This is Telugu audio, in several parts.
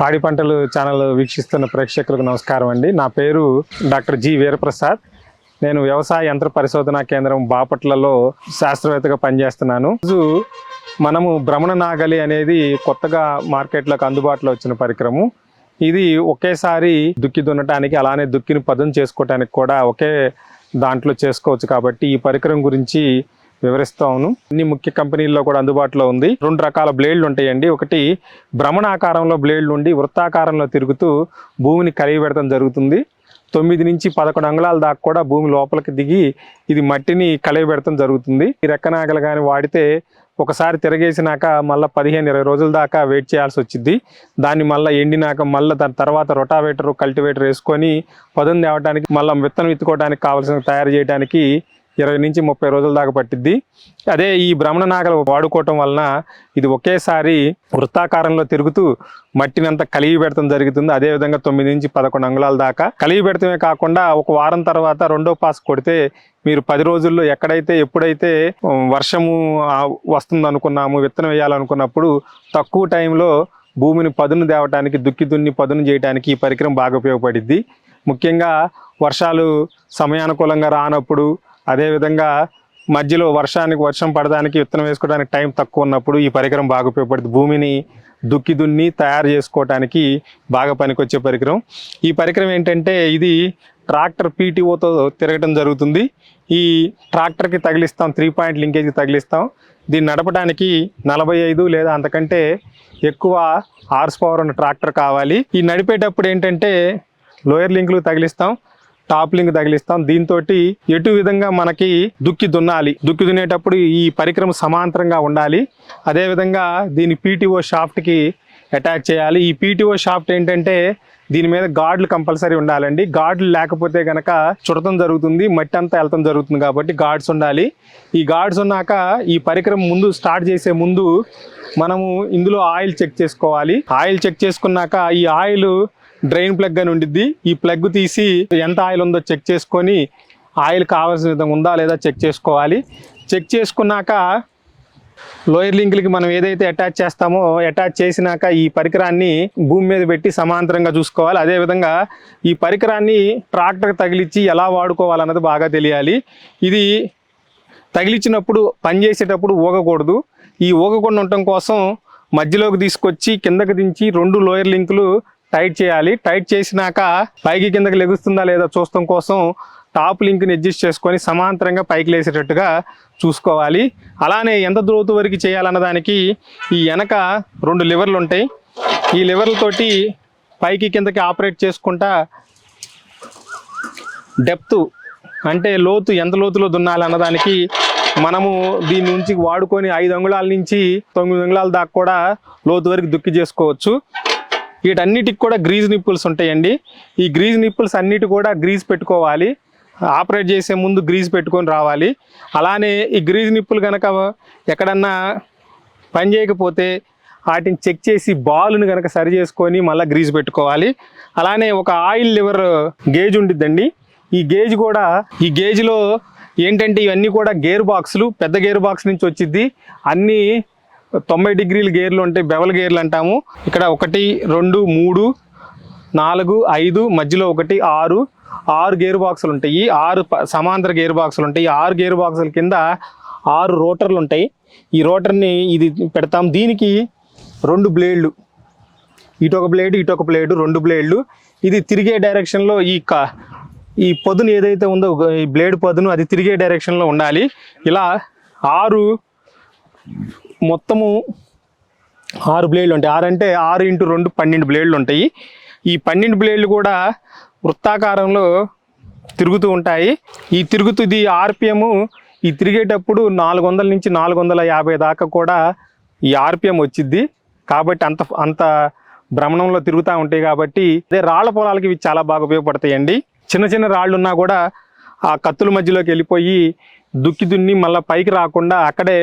పాడి పంటలు ఛానల్ వీక్షిస్తున్న ప్రేక్షకులకు నమస్కారం అండి. నా పేరు డాక్టర్ జి వీరప్రసాద్. నేను వ్యవసాయ యంత్ర పరిశోధనా కేంద్రం బాపట్లలో శాస్త్రవేత్తగా పనిచేస్తున్నాను. రోజు మనము భ్రమణ నాగలి అనేది కొత్తగా మార్కెట్లోకి అందుబాటులో వచ్చిన పరికరము. ఇది ఒకేసారి దుక్కి దున్నటానికి అలానే దుక్కిని పదును చేసుకోవటానికి కూడా ఒకే దాంట్లో చేసుకోవచ్చు కాబట్టి ఈ పరికరం గురించి వివరిస్తాను అన్ని ముఖ్య కంపెనీల్లో కూడా అందుబాటులో ఉంది. రెండు రకాల బ్లేడ్లు ఉంటాయండి. ఒకటి భ్రమణాకారంలో బ్లేడ్లు ఉండి వృత్తాకారంలో తిరుగుతూ భూమిని కలిగి పెడతాం జరుగుతుంది. తొమ్మిది నుంచి పదకొండు అంగుళాల దాకా కూడా భూమి లోపలికి దిగి ఇది మట్టిని కలిగి పెడతాం జరుగుతుంది. ఈ రెక్కనాగలు కానీ వాడితే ఒకసారి తిరగేసినాక మళ్ళీ పదిహేను ఇరవై రోజుల దాకా వెయిట్ చేయాల్సి వచ్చింది దాన్ని మళ్ళీ ఎండినాక మళ్ళీ దాని తర్వాత రొటావేటర్ కల్టివేటర్ వేసుకొని పదును తేవడానికి మళ్ళీ విత్తనం విత్తుకోవడానికి కావాల్సిన తయారు చేయడానికి ఇరవై నుంచి ముప్పై రోజుల దాకా పట్టిద్ది. అదే ఈ భ్రమణ నాగలు వాడుకోవటం వలన ఇది ఒకేసారి వృత్తాకారంలో తిరుగుతూ మట్టినంతా కలిగి పెడతాం జరుగుతుంది. అదే విధంగా తొమ్మిది నుంచి పదకొండు అంగుళాల దాకా కలిగి పెడతమే కాకుండా ఒక వారం తర్వాత రెండో పాస్ కొడితే మీరు పది రోజుల్లో ఎక్కడైతే ఎప్పుడైతే వర్షము వస్తుంది అనుకున్నాము విత్తనం వేయాలనుకున్నప్పుడు తక్కువ టైంలో భూమిని పదును తేవటానికి దుక్కి దున్ని పదును చేయడానికి ఈ పరికరం బాగా ఉపయోగపడిద్ది. ముఖ్యంగా వర్షాలు సమయానుకూలంగా రానప్పుడు అదేవిధంగా మధ్యలో వర్షానికి వర్షం పడడానికి విత్తనం వేసుకోవడానికి టైం తక్కువ ఉన్నప్పుడు ఈ పరికరం బాగా ఉపయోగపడుతుంది. భూమిని దుక్కి దున్ని తయారు చేసుకోవటానికి బాగా పనికొచ్చే పరికరం. ఈ పరికరం ఏంటంటే ఇది ట్రాక్టర్ పీటీఓతో తిరగటం జరుగుతుంది. ఈ ట్రాక్టర్కి తగిలిస్తాం త్రీ పాయింట్ లింకేజ్కి తగిలిస్తాం. దీన్ని నడపడానికి నలభై ఐదు లేదా అంతకంటే ఎక్కువ హార్స్ పవర్ ఉన్న ట్రాక్టర్ కావాలి. ఈ నడిపేటప్పుడు ఏంటంటే లోయర్ లింకులు తగిలిస్తాం. Top link తగిలిస్తాం. దీంతో ఎటు విధంగా మనకి దుక్కి దున్నాలి. దుక్కి దున్నేటప్పుడు ఈ పరికరం సమాంతరంగా ఉండాలి. అదేవిధంగా దీని పీటీఓ షాఫ్ట్కి అటాచ్ చేయాలి. ఈ పీటీఓ షాఫ్ట్ ఏంటంటే దీని మీద గాడ్లు కంపల్సరీ ఉండాలండి. గాడ్లు లేకపోతే గనక చుడతం జరుగుతుంది మట్టి అంతా వెళ్తం జరుగుతుంది కాబట్టి గాడ్స్ ఉండాలి. ఈ గాడ్స్ ఉన్నాక ఈ పరికరం ముందు స్టార్ట్ చేసే ముందు మనము ఇందులో ఆయిల్ చెక్ చేసుకోవాలి. ఆయిల్ చెక్ చేసుకున్నాక ఈ ఆయిల్ డ్రైన్ ప్లగ్ అని ఉండిద్ది. ఈ ప్లగ్ తీసి ఎంత ఆయిల్ ఉందో చెక్ చేసుకొని ఆయిల్ కావాల్సిన విధంగా ఉందా లేదా చెక్ చేసుకోవాలి. చెక్ చేసుకున్నాక లోయర్ లింక్లకి మనం ఏదైతే అటాచ్ చేస్తామో అటాచ్ చేసినాక ఈ పరికరాన్ని భూమి మీద పెట్టి సమాంతరంగా చూసుకోవాలి. అదేవిధంగా ఈ పరికరాన్ని ట్రాక్టర్ తగిలిచ్చి ఎలా వాడుకోవాలన్నది బాగా తెలియాలి. ఇది తగిలించినప్పుడు పనిచేసేటప్పుడు ఊగకూడదు. ఈ ఊగకుండా ఉండటం కోసం మధ్యలోకి తీసుకొచ్చి కిందకి దించి రెండు లోయర్ లింకులు టైట్ చేయాలి. టైట్ చేసినాక పైకి కిందకి లెగుస్తుందా లేదా చూస్తాం కోసం టాప్ లింక్ని అడ్జస్ట్ చేసుకొని సమాంతరంగా పైకి లేసేటట్టుగా చూసుకోవాలి. అలానే ఎంత దూరత వరకు చేయాలన్న దానికి ఈ వెనక రెండు లివర్లు ఉంటాయి. ఈ లివర్లతోటి పైకి కిందకి ఆపరేట్ చేసుకుంటా డెప్త్ అంటే లోతు ఎంత లోతులో దున్నాలన్న దానికి మనము దీని నుంచి వాడుకొని ఐదు అంగుళాల నుంచి తొమ్మిది అంగుళాల దాకా కూడా లోతు వరకు దుక్కి చేసుకోవచ్చు. వీటన్నిటికి కూడా గ్రీజ్ నిప్పుల్స్ ఉంటాయండి. ఈ గ్రీజ్ నిప్పుల్స్ అన్నిటి కూడా గ్రీజ్ పెట్టుకోవాలి. ఆపరేట్ చేసే ముందు గ్రీజ్ పెట్టుకొని రావాలి. అలానే ఈ గ్రీజ్ నిప్పులు కనుక ఎక్కడన్నా పని చేయకపోతే వాటిని చెక్ చేసి బాల్ని కనుక సరి చేసుకొని మళ్ళీ గ్రీజ్ పెట్టుకోవాలి. అలానే ఒక ఆయిల్ లివర్ గేజ్ ఉండిద్దండి. ఈ గేజ్ కూడా ఈ గేజ్లో ఏంటంటే ఇవన్నీ కూడా గేర్ బాక్సులు పెద్ద గేర్ బాక్స్ నుంచి వచ్చిద్ది. అన్నీ తొంభై డిగ్రీల గేర్లు అంటే బెవల్ గేర్లు అంటాము. ఇక్కడ ఒకటి రెండు మూడు నాలుగు ఐదు మధ్యలో ఒకటి ఆరు ఆరు గేర్ బాక్సులు ఉంటాయి. ఆరు సమాంతర గేర్ బాక్సులు ఉంటాయి. ఈ ఆరు గేర్ బాక్సుల కింద ఆరు రోటర్లు ఉంటాయి. ఈ రోటర్ని ఇది పెడతాం. దీనికి రెండు బ్లేడ్లు. ఇటు ఒక బ్లేడ్ ఇటు ఒక బ్లేడ్ రెండు బ్లేడ్లు. ఇది తిరిగే డైరెక్షన్లో ఈ క ఈ పొదును ఏదైతే ఉందో ఈ బ్లేడ్ పొదును అది తిరిగే డైరెక్షన్లో ఉండాలి. ఇలా ఆరు మొత్తము ఆరు బ్లేడ్లు ఉంటాయి. ఆరు అంటే ఆరు ఇంటూ రెండు పన్నెండు బ్లేడ్లు ఉంటాయి. ఈ పన్నెండు బ్లేడ్లు కూడా వృత్తాకారంలో తిరుగుతూ ఉంటాయి. ఈ తిరుగుతుంది ఆర్పిఎమ్ ఆర్పిఎం. ఈ తిరిగేటప్పుడు నాలుగు వందల నుంచి నాలుగు వందల యాభై దాకా కూడా ఈ ఆర్పిఎం వచ్చిద్ది. కాబట్టి అంత అంత భ్రమణంలో తిరుగుతూ ఉంటాయి కాబట్టి అదే రాళ్ళ పొలాలకి ఇవి చాలా బాగా ఉపయోగపడతాయండి. చిన్న చిన్న రాళ్ళు ఉన్నా కూడా ఆ కత్తుల మధ్యలోకి వెళ్ళిపోయి దుక్కి దున్ని మళ్ళీ పైకి రాకుండా అక్కడే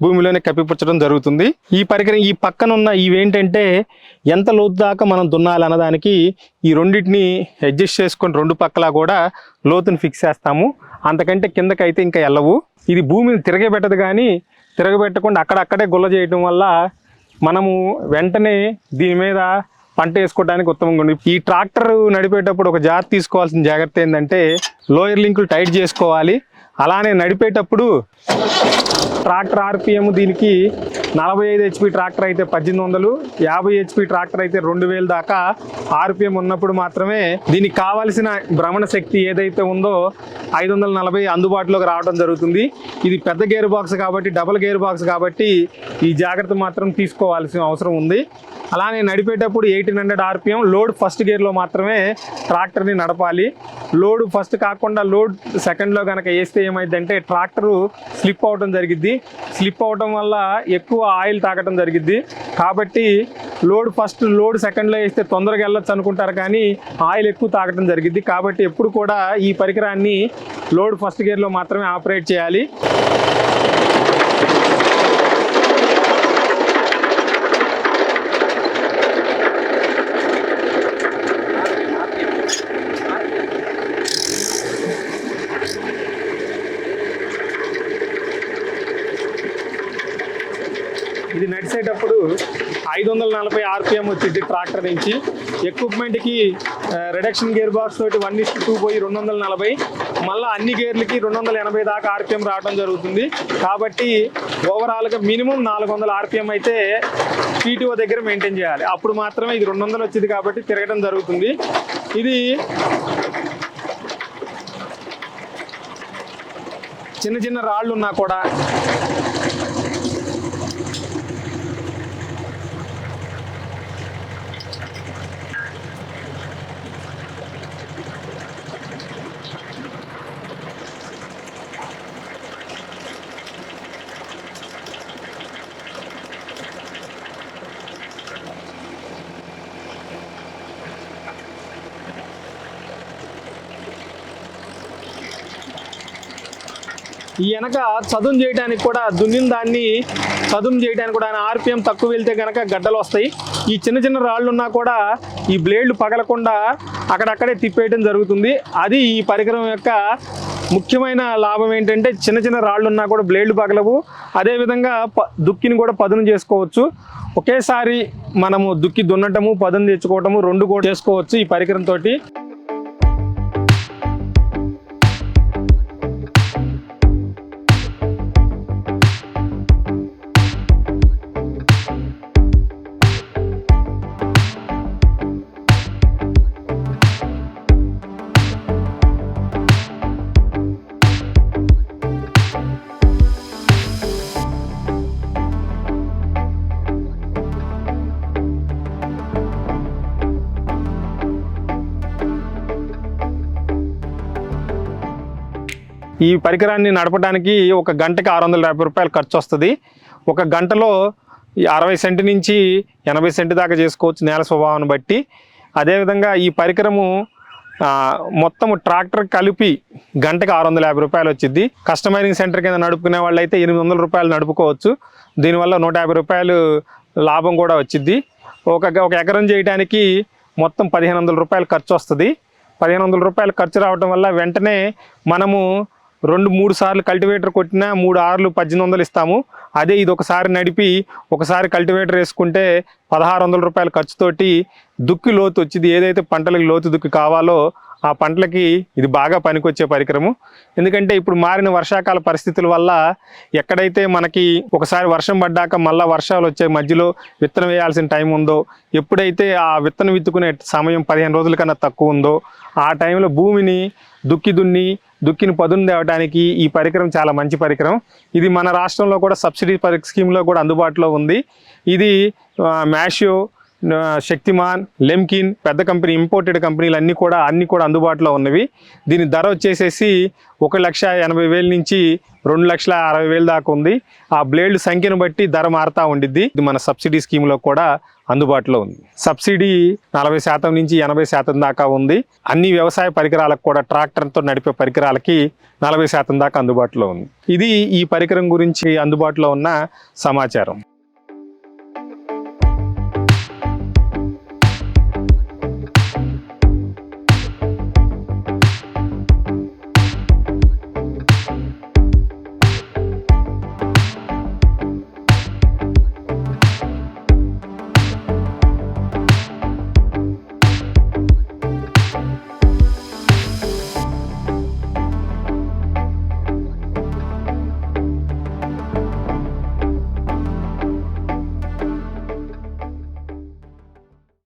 భూమిలోనే కప్పిపుచ్చడం జరుగుతుంది. ఈ పరికరం ఈ పక్కన ఉన్న ఇవేంటంటే ఎంత లోతు దాకా మనం దున్నాలి అన్నదానికి ఈ రెండింటిని అడ్జస్ట్ చేసుకొని రెండు పక్కలా కూడా లోతుని ఫిక్స్ చేస్తాము. అంతకంటే కిందకైతే ఇంకా వెళ్ళవు ఇది భూమిని తిరగబెట్టదు కానీ తిరగబెట్టకుండా అక్కడక్కడే గుల్ల చేయటం వల్ల మనము వెంటనే దీని మీద పంట వేసుకోవడానికి ఉత్తమంగా ఉంది ఈ ట్రాక్టర్ నడిపేటప్పుడు ఒక జాగ్రత్త తీసుకోవాల్సిన జాగ్రత్త ఏంటంటే లోయర్ లింకులు టైట్ చేసుకోవాలి. అలానే నడిపేటప్పుడు ట్రాక్టర్ ఆర్పిఎం దీనికి నలభై ఐదు హెచ్పి ట్రాక్టర్ అయితే పద్దెనిమిది వందలు యాభై హెచ్పి ట్రాక్టర్ అయితే రెండు వేల దాకా ఆర్పిఎం ఉన్నప్పుడు మాత్రమే దీనికి కావాల్సిన భ్రమణ శక్తి ఏదైతే ఉందో ఐదు వందల నలభై అందుబాటులోకి రావడం జరుగుతుంది. ఇది పెద్ద గేర్ బాక్స్ కాబట్టి డబుల్ గేర్ బాక్స్ కాబట్టి ఈ జాగ్రత్త మాత్రం తీసుకోవాల్సిన అవసరం ఉంది. అలానే నడిపేటప్పుడు eighteen hundred RPM load first గేర్లో మాత్రమే ట్రాక్టర్ని నడపాలి. లోడ్ ఫస్ట్ కాకుండా లోడ్ సెకండ్లో కనుక వేస్తే ఏమైందంటే ట్రాక్టరు స్లిప్ అవడం జరిగిద్ది. స్లిప్ అవడం వల్ల ఎక్కువ ఎక్కువ ఆయిల్ తాగటం జరిగిద్ది. కాబట్టి లోడ్ ఫస్ట్ లోడ్ సెకండ్లో వేస్తే తొందరగా వెళ్ళొచ్చు అనుకుంటారు కానీ ఆయిల్ ఎక్కువ తాగటం జరిగిద్ది. కాబట్టి ఎప్పుడు కూడా ఈ పరికరాన్ని లోడ్ ఫస్ట్ గేర్లో మాత్రమే ఆపరేట్ చేయాలి. ఇది నడిచేటప్పుడు ఐదు వందల నలభై ఆర్పిఎం వచ్చింది ట్రాక్టర్ నుంచి. ఎక్విప్మెంట్కి రిడక్షన్ గేర్ బాక్స్ తోటి వన్ ఇస్ టూ పోయి రెండు వందల నలభై. మళ్ళీ అన్ని గేర్లకి రెండు వందల ఎనభై దాకా ఆర్పిఎం రావడం జరుగుతుంది. కాబట్టి ఓవరాల్గా మినిమం నాలుగు వందల ఆర్పిఎం అయితే పీటీఓ దగ్గర మెయింటైన్ చేయాలి. అప్పుడు మాత్రమే ఇది రెండు వందలు వచ్చింది కాబట్టి తిరగడం జరుగుతుంది. ఇది చిన్న చిన్న రాళ్ళు ఉన్నా కూడా ఈ వెనక చదును చేయడానికి కూడా దున్నిన దాన్ని చదును చేయడానికి కూడా ఆయన ఆర్పిఎం తక్కువ వెళ్తే కనుక గడ్డలు వస్తాయి. ఈ చిన్న చిన్న రాళ్ళు ఉన్నా కూడా ఈ బ్లేడ్లు పగలకుండా అక్కడక్కడే తిప్పేయడం జరుగుతుంది. అది ఈ పరికరం యొక్క ముఖ్యమైన లాభం ఏంటంటే చిన్న చిన్న రాళ్ళు ఉన్నా కూడా బ్లేడ్లు పగలవు. అదేవిధంగా ప దుక్కిని కూడా పదును చేసుకోవచ్చు. ఒకేసారి మనము దుక్కి దున్నటము పదును తెచ్చుకోవటము రెండు కూడా చేసుకోవచ్చు ఈ పరికరంతో ఈ పరికరాన్ని నడపడానికి ఒక గంటకి ఆరు వందల యాభై రూపాయలు ఖర్చు వస్తుంది. ఒక గంటలో ఈ అరవై సెంటు నుంచి ఎనభై సెంటు దాకా చేసుకోవచ్చు నేల స్వభావాన్ని బట్టి. అదేవిధంగా ఈ పరికరము మొత్తం ట్రాక్టర్ కలిపి గంటకి ఆరు వందల యాభై రూపాయలు వచ్చింది కస్టమైరింగ్ సెంటర్ కింద నడుపుకునే వాళ్ళు అయితే ఎనిమిది వందల రూపాయలు నడుపుకోవచ్చు. దీనివల్ల నూట యాభై రూపాయలు లాభం కూడా వచ్చింది ఒక ఒక ఎకరం చేయడానికి మొత్తం పదిహేను వందల రూపాయలు ఖర్చు వస్తుంది. పదిహేను వందల రూపాయలు ఖర్చు రావడం వల్ల వెంటనే మనము రెండు మూడు సార్లు కల్టివేటర్ కొట్టినా మూడు ఆర్లు పద్దెనిమిది వందలు ఇస్తాము. అదే ఇది ఒకసారి నడిపి ఒకసారి కల్టివేటర్ వేసుకుంటే పదహారు వందల రూపాయల ఖర్చుతోటి దుక్కి లోతు వచ్చింది. ఏదైతే పంటలకు లోతు దుక్కి కావాలో ఆ పంటలకి ఇది బాగా పనికొచ్చే పరికరము. ఎందుకంటే ఇప్పుడు మారిన వర్షాకాల పరిస్థితుల వల్ల ఎక్కడైతే మనకి ఒకసారి వర్షం పడ్డాక మళ్ళీ వర్షాలు వచ్చే మధ్యలో విత్తనం వేయాల్సిన టైం ఉందో ఎప్పుడైతే ఆ విత్తనం విత్తుకునే సమయం పదిహేను రోజుల కన్నా తక్కువ ఉందో ఆ టైంలో భూమిని దుక్కి దున్ని దుక్కిని పదును తేవడానికి ఈ పరికరం చాలా మంచి పరికరం. ఇది మన రాష్ట్రంలో కూడా సబ్సిడీ పరి స్కీమ్లో కూడా అందుబాటులో ఉంది. ఇది మ్యాషియో శక్తిమాన్ లెమ్కిన్ పెద్ద కంపెనీ ఇంపోర్టెడ్ కంపెనీలు అన్నీ కూడా అన్నీ కూడా అందుబాటులో ఉన్నవి. దీని ధర వచ్చేసేసి ఒక లక్ష ఎనభై వేల నుంచి రెండు లక్షల అరవై వేలు దాకా ఉంది. ఆ బ్లేడ్ల సంఖ్యను బట్టి ధర మారుతూ ఉండిద్ది. ఇది మన సబ్సిడీ స్కీమ్లో కూడా అందుబాటులో ఉంది. సబ్సిడీ నలభై శాతం నుంచి ఎనభై శాతం దాకా ఉంది. అన్ని వ్యవసాయ పరికరాలకు కూడా ట్రాక్టర్తో నడిపే పరికరాలకి నలభై శాతం దాకా అందుబాటులో ఉంది. ఇది ఈ పరికరం గురించి అందుబాటులో ఉన్న సమాచారం.